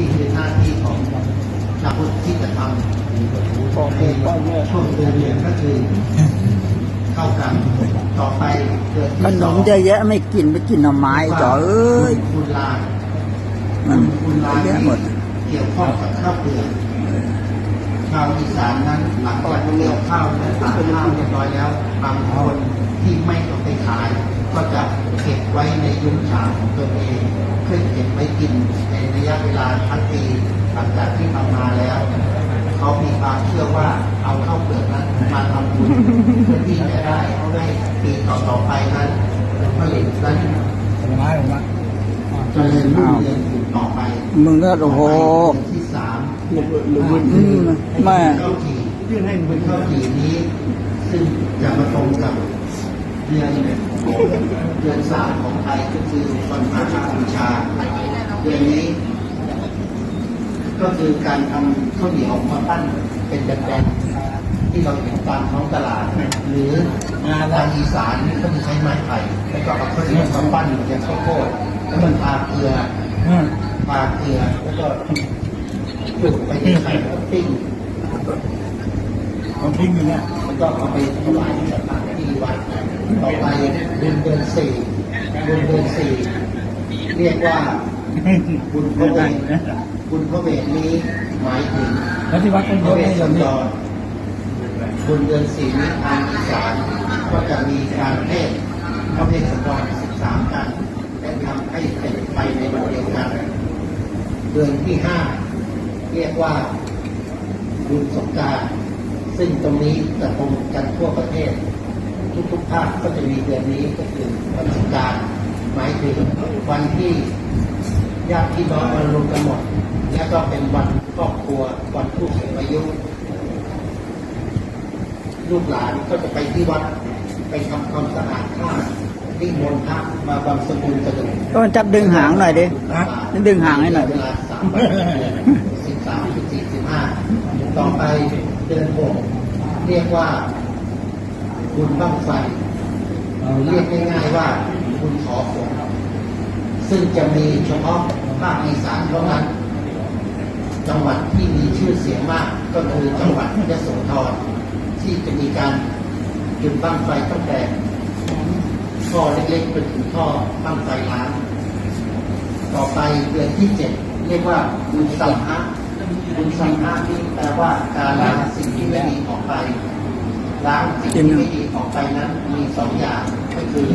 นี่คือหน้าที่ของชาวพุทธที่จะทำในช่วงเดือนเดือนก็คือเข้ากันต่อไปเดือนขนมเยอะแยะไม่กินไปกินหน่อไม้จ่อเอ้ยคุณลานมันคุณลานเยอะหมดเกี่ยวข้องกับข้าวเปลือกชาวอีสานนั้นหลังจากเกี่ยวข้าวและตากข้าวเรียบร้อยแล้วบางคนที่ไม่เอาไปข ก็จะเก็บไว้ในยุ้งฉางของตัวเองเพื่อเก็บไว้กินในระยะเวลาทั้งปีหลังจากที่ทำมาแล้ว เขามีความเชื่อว่าเอาข้าวเปลือกนั้นมาทำบุญเพื่อที่จะได้ให้ปีต่อๆไปนั้นผลิตนั้นไม้ผมว่าเจริญรุ่งเรืองอยู่ต่อไปมึงก็โอ้โหเดือนที่สามอืมแม่ข้าวจี่ให้เป็นข้าวจี่นี้ ซึ่งจะมาตรงกับเดือน เดือนสามของไทยก็คือวันพระชาบูชาเดือนนี้ ก็คือการทำข้าวเหนียวมาปั้นเป็นแบนๆที่เราเห็นตามท้องตลาด หรืองานทางอีสานนี่เขาจะใช้ไม้ไผ่แล้วก็เอาข้าวเหนียวมาปั้นเหมือนข้าวโพดแล้วมันทาเกลืออืมปาเกลือแล้วก็ปลุกไปที่ไข่แล้วปิ้ง ผมทิ้งอยู่เนี่ยแล้วก็เอาไปถวายที่พระที่วัดต่อไปเดือนเดือนสี่เดือนเดือนสี่เรียกว่าบุญพระเวทบุญพระเวทนี้หมายถึงแล้วที่วัดก็พเยระอะเวเลทยสันเดรบุญเดือนสี่นี้ทางอีสานก็จะมีการเทศพระเวทสันดรสิบสามกันและทำให้เป็นไปในวันเดียวกันเดือนที่ห้าเรียกว่าบุญสงการ ซึ่งตรงนี้จะตรงกันทั่วประเทศ ทุกๆภาคก็จะมีเดือนนี้ก็คือวันสงกรารหมายถึงวันที่ญาติพี่น้องมารวมกันหมด และก็เป็นวันครอบครัววันผู้สูงอายุ ลูกหลานก็จะไปที่วัดไปทำความสะอาดข้านิมนต์พระมาบำสกุลกระดูกก็มันจับดึงหางหน่อยดิดึงหางให้หน่อยเวลาสามวันสิบสามสิบสี่สิบห้าต่อไป เดือนหกเรียกว่าบุญบั้งไฟเอาเรียกง่ายๆว่าบุญขอฝนซึ่งจะมีเฉพาะภาคอีสานเท่านั้น จังหวัดที่มีชื่อเสียงมากก็คือจังหวัดยโสธรที่จะมีการจุดบั้งไฟตั้งแต่ท่อเล็กๆไปถึงท่อบั้งไฟล้างต่อไปเดือนที่เจ็ดเรียกว่าบุญสัมภะ บุญสัมภะนี่แปลว่าการล้างสิ่งที่ไม่ดีออกไป ล้างสิ่งที่ไม่ดีออกไปนั้นมีสองอย่างก็คือ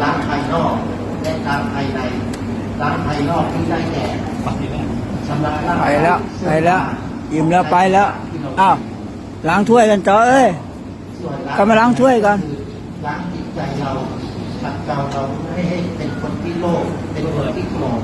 ล้างภายนอกและล้างภายใน ล้างภายนอกที่ได้แก่ชำระร่างไปแล้วไปแล้วอิ่มแล้วไปแล้วอ้าวล้างถ้วยกันจ่อเอ้ย ส่วนก็มาล้างถ้วยก่อน คือล้างจิตใจเราขัดเกลาเราไม่ให้เป็นคนที่โลภเป็นคนที่โกรธ